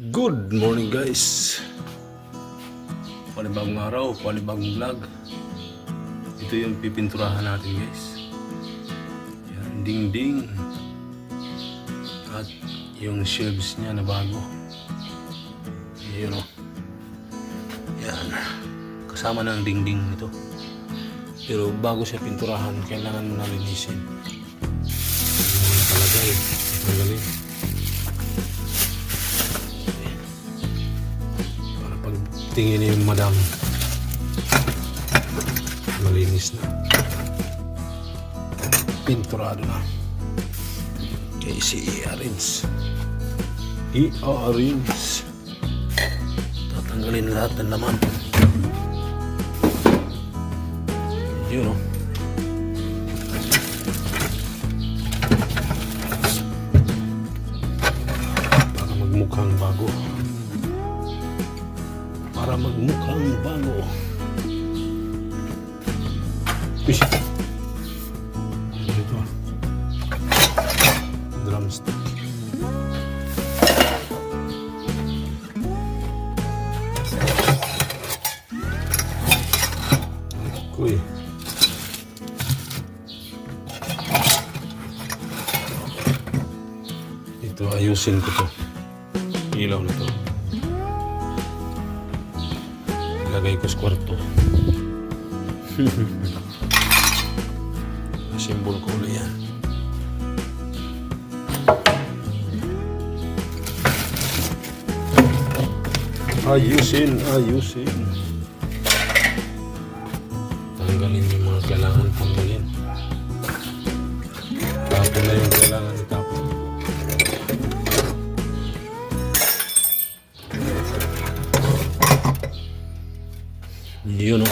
Good morning guys. Panibagong araw, panibagong vlog. Ito yung pipinturahan natin guys. Yan, ding ding At yung shelves niya na bago. Yun o Yan. Kasama ng ding ding ito Pero bago siya pinturahan Kailangan mo na linisin. Ano mo nakalagay Tanggalin Para tingin ni madam, malinis na. Pinturado na. Kaya si i-arrange. I-arrange. Tatanggalin lahat ng laman. Yun o. Para ayusin ko to. Ilaw na to. Ilagay ko sa kwarto. Simbol ko ulit yan. Ayusin, ayusin. Yun o.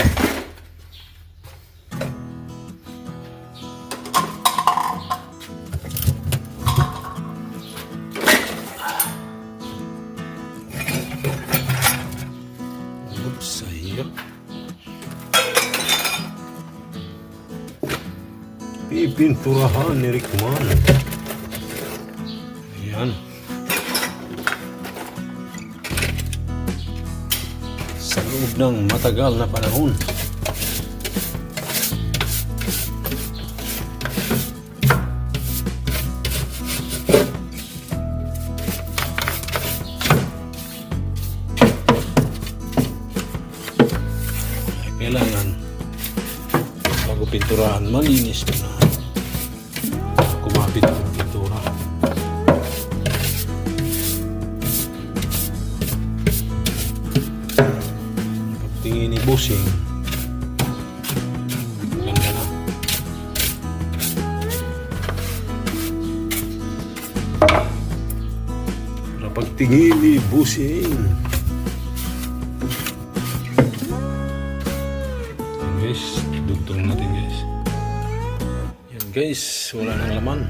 Oops, ayun. Pipinturahan ni Sa loob ng matagal na panahon. Busing, ganda na. Ni Busing. Yan guys, dugtong natin guys. Yan guys, wala nang laman.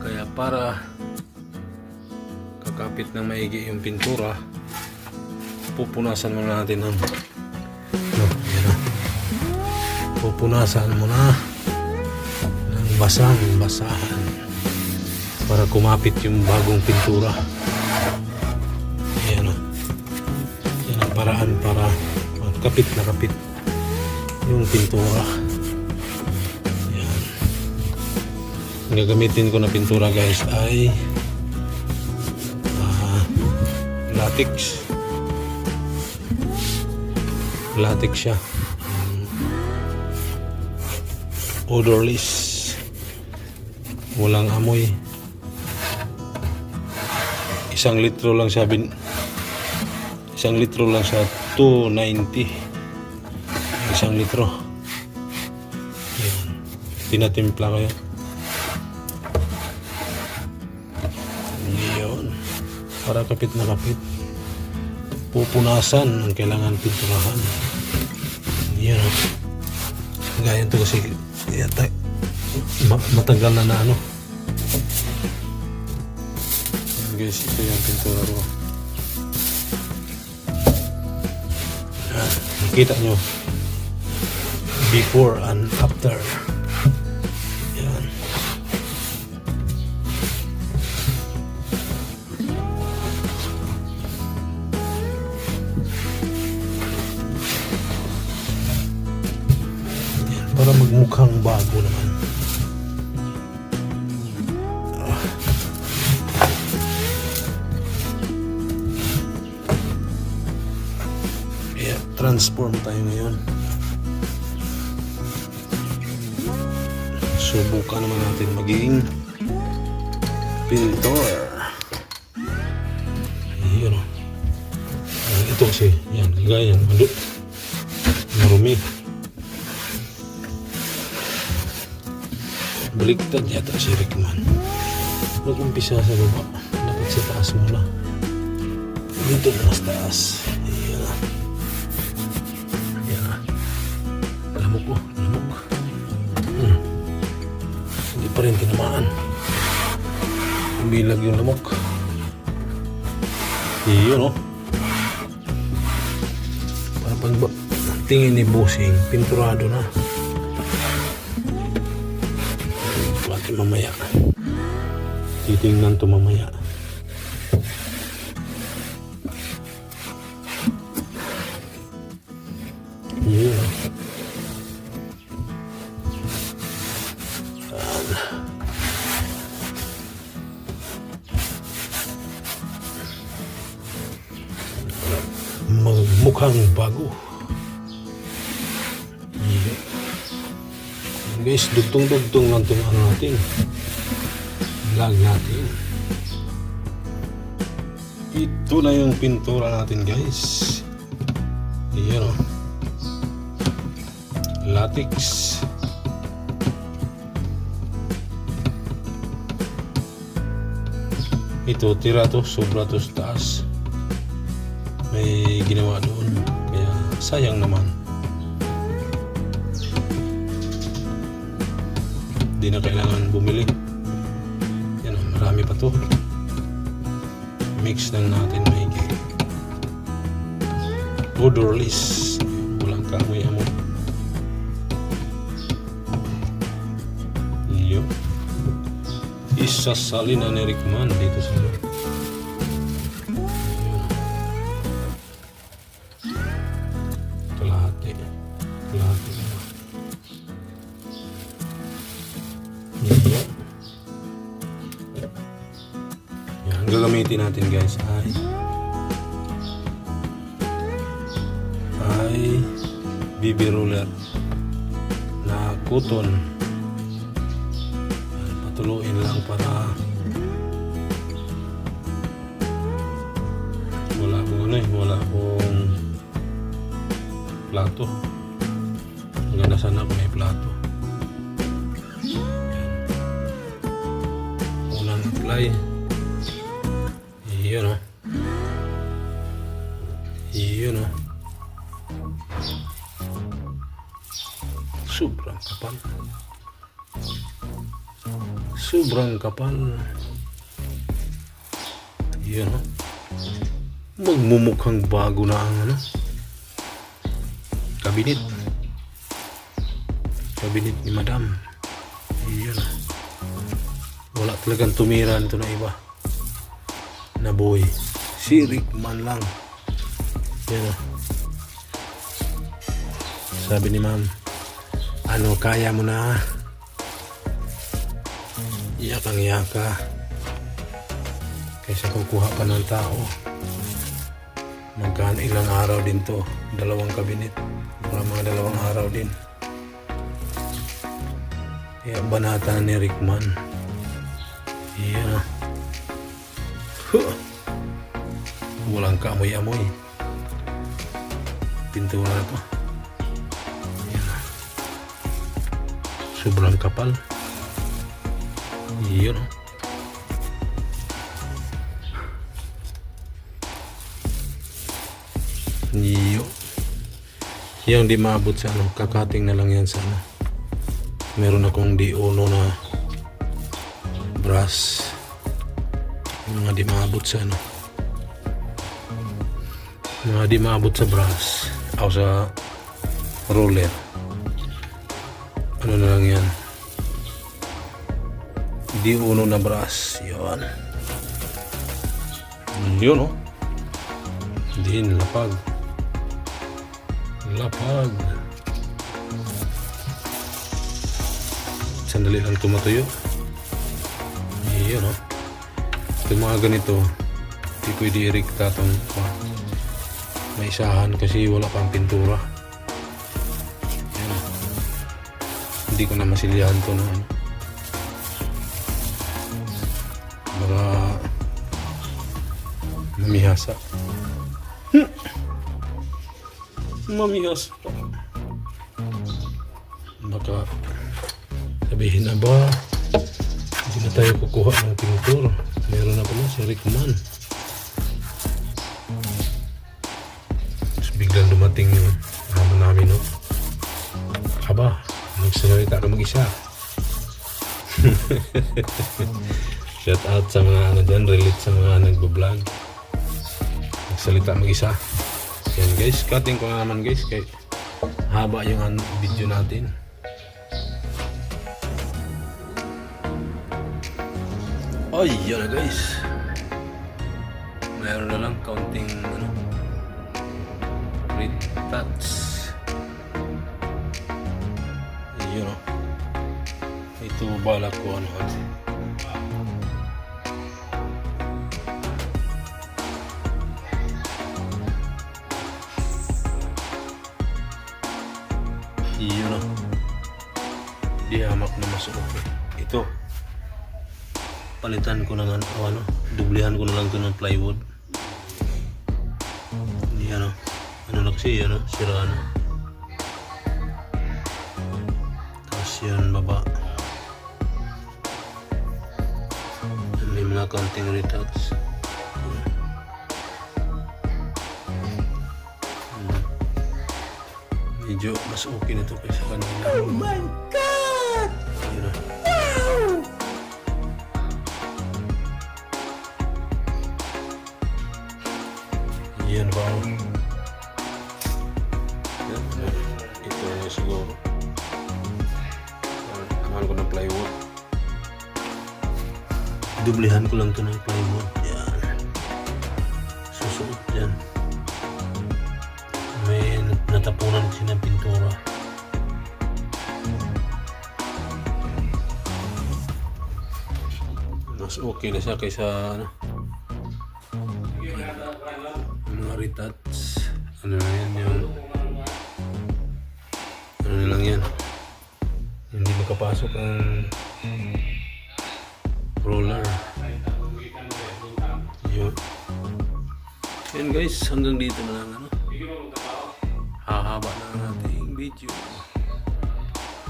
Kaya para kakapit ng maigi yung pintura, pupunasan muna natin ng no, yan na. Pupunasan muna ng basang basahan para kumapit yung bagong pintura. Ayan o. Yan ang paraan para kapit na kapit yung pintura. Yan. Ang gagamitin ko na pintura guys ay ah, latex. Latex siya. Mm. Odorless. Walang amoy. Isang litro lang siya Isang litro lang sa 290. Isang litro. Yan. Tinatimpla ko yan. Para kapit na kapit. Pupunasan ang kailangan pinturahan. Yan. o. Gaya ito kasi yata, ma- matagal na na ano. Guys, ito yung pintura ko. Nakita nyo. Before and after. Magmukhang bago naman. Kaya transform tayo ngayon. Subukan naman natin maging pintor. Yun o. Ah, Ito kasi, yan, gaya yan, malu- marumi. Baliktad yata si Rickman. Nag-umpisa sa baba. Dapat sa taas muna. Dito na sa taas. Ayan. Ayan. Lamok ko. Lamok. Hmm. Hindi pa rin tinamaan. Umilag yung lamok. Iyon oh. Para pag tingin ni Bossing, pinturado na. Mamaya? Titingnan to mamaya. Guys, dugtong-dugtong lang itong ano natin. Vlog natin. Ito na yung pintura natin guys. Ayan o. Latex. Ito, tira to, sobra to taas. May ginawa doon. Kaya sayang naman. Di na kailangan bumili. Yan marami pa to. Mix lang natin maigi. Odorless. Walang kamoy amo. Iyo. Isasalin na ni Rickman dito sa loob. Kalahati. Kalahati gagamitin natin guys ay ay BB roller na cotton. Ay, Patuluin lang para wala akong ano eh, wala akong plato. Maganda sana kung may plato. unang apply yun o yun o sobrang kapal. Sobrang kapal. Yun o magmumukhang bago na ang ano kabinet. Kabinet ni madam. Yun o wala talagang tumira nito na iba na boy. Si Rickman lang. Yan o sabi ni ma'am ano kaya mo na? Iyakang iyaka kaysa kukuha pa ng tao. Magkaan ilang araw din to? Dalawang kabinet. Para mga dalawang araw din. Kaya banata ni Rickman. Yeah. Huh. Walang kamoy-amoy. Pintura na to. Yan. Sobrang kapal. Yun. Yo. Yung di maabot sa ano, kakating na lang yan sa ano. Meron akong di uno na yung mga di maabot sa ano. Mga di maabot sa brush o sa roller. Ano na lang yan? Di uno na brush yun. Yun oh. Din lapag lapag sandali lang tumatuyo. Iyon oh. Ito mga ganito, hindi pwede i-recta itong uh, may isahan kasi wala pang pintura. Ayan. Hindi ko na masilihan to na ano. Baka mamihasa. Hmm. Mamihasa. Baka sabihin na ba hindi na tayo kukuha ng pintura. Meron na pala si Rickman. Tapos biglang dumating yung amo namin, no? Aba, nagsalita ka mag-isa. Shout out sa mga ano dyan, relate sa mga nagbablog. Nagsalita mag-isa. Yan guys, cutting ko na naman guys. Kay haba yung video natin. Ay, yan na guys. Mayroon na lang counting ano, dots. Yun o. Ito balak ko ano at Yun o. Di hamak na. Ito. Palitan ko na nga o ano. Dublihan ko na lang ito ng plywood. Hindi ano. Ano na kasi ano. Sira na. Tapos yan baba. May mga counting retouch. Hmm. Medyo mas okay na ito kaysa kanina. Oh my God! Ba? Yan. Ito siguro. Mahal ko ng plywood. Dublihan ko lang ito ng plywood. Yan. Susuot yan. May natapunan kasi ng pintura. Mas okay na siya kaysa ano. Mga retats ano na yan yung ano na lang yan? Hindi makapasok ang roller. Yun. Yan guys. Hanggang dito na lang ano? Hahaba na ang ating video.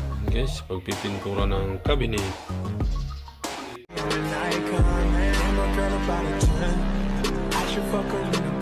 Yan, guys pagpipintura ng cabinet. An icon, and my girl about a 10. I should fuck her.